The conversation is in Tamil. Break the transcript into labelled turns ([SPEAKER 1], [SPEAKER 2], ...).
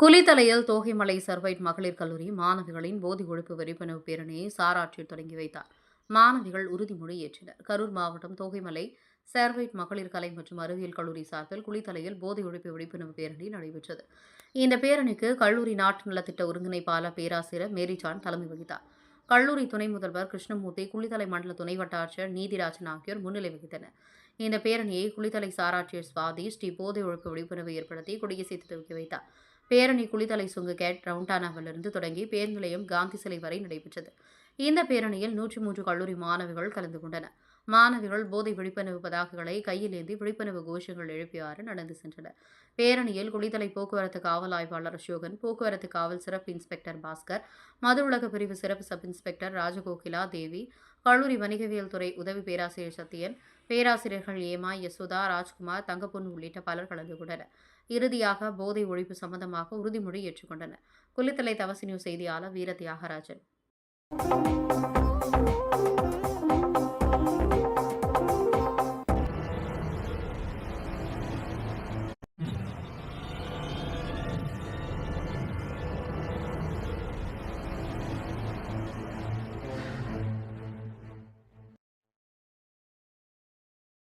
[SPEAKER 1] குளித்தலையில் தோகைமலை சர்வைட் மகளிர் கல்லூரி மாணவிகளின் போதி ஒழிப்பு விழிப்புணர்வு பேரணியை சாராற்றில் தொடங்கி வைத்தார். மாணவிகள் உறுதிமொழி ஏற்றினர். கரூர் மாவட்டம் தோகைமலை சர்வைட் மகளிர் கலை மற்றும் அறிவியல் கல்லூரி சார்பில் குளித்தலையில் போதை ஒழிப்பு விழிப்புணர்வு பேரணி நடைபெற்றது. இந்த பேரணிக்கு கல்லூரி நாட்டு நலத்திட்ட ஒருங்கிணைப்பாளர் பேராசிரியர் மேரிஜான் தலைமை வகித்தார். கல்லூரி துணை முதல்வர் கிருஷ்ணமூர்த்தி குளித்தலை மண்டல துணை வட்டாட்சியர் நீதிராஜன் ஆகியோர் முன்னிலை வகித்தனர். இந்த பேரணியை குளித்தலை சாராட்சியர் சுவாதி ஸ்ரீ போதை ஒழிப்பு விழிப்புணர்வு ஏற்படுத்தி கொடியசைத்து துவக்கி வைத்தார். பேரணி குளித்தலை சுங்கு கேட் ரவுண்டானாவிலிருந்து தொடங்கி பேருந்து நிலையம் காந்தி சிலை வரை நடைபெற்றது. இந்த பேரணியில் நூற்றி மூன்று கல்லூரி மாணவிகள் கலந்து கொண்டனர். மாணவிகள் போதை விழிப்புணர்வு பதாகங்களை கையில் ஏந்தி விழிப்புணர்வு கோஷங்கள் எழுப்பியாறு நடந்து சென்றனர். பேரணியில் குளித்தலை போக்குவரத்து காவல் ஆய்வாளர் அசோகன் போக்குவரத்து காவல் சிறப்பு இன்ஸ்பெக்டர் பாஸ்கர் மது உலக பிரிவு சிறப்பு சப் இன்ஸ்பெக்டர் ராஜகோகிலா தேவி கல்லூரி வணிகவியல் துறை உதவி பேராசிரியர் சத்யன் பேராசிரியர்கள் ஏமா யசோதா ராஜ்குமார் தங்கப்பொன் உள்ளிட்ட பலர் கலந்து கொண்டனர். இறுதியாக போதை ஒழிப்பு சம்பந்தமாக உறுதிமொழி ஏற்றுக்கொண்டனர். குளித்தலை தவசி நியூஸ் செய்தியாளர் வீர தியாகராஜன் Thank you.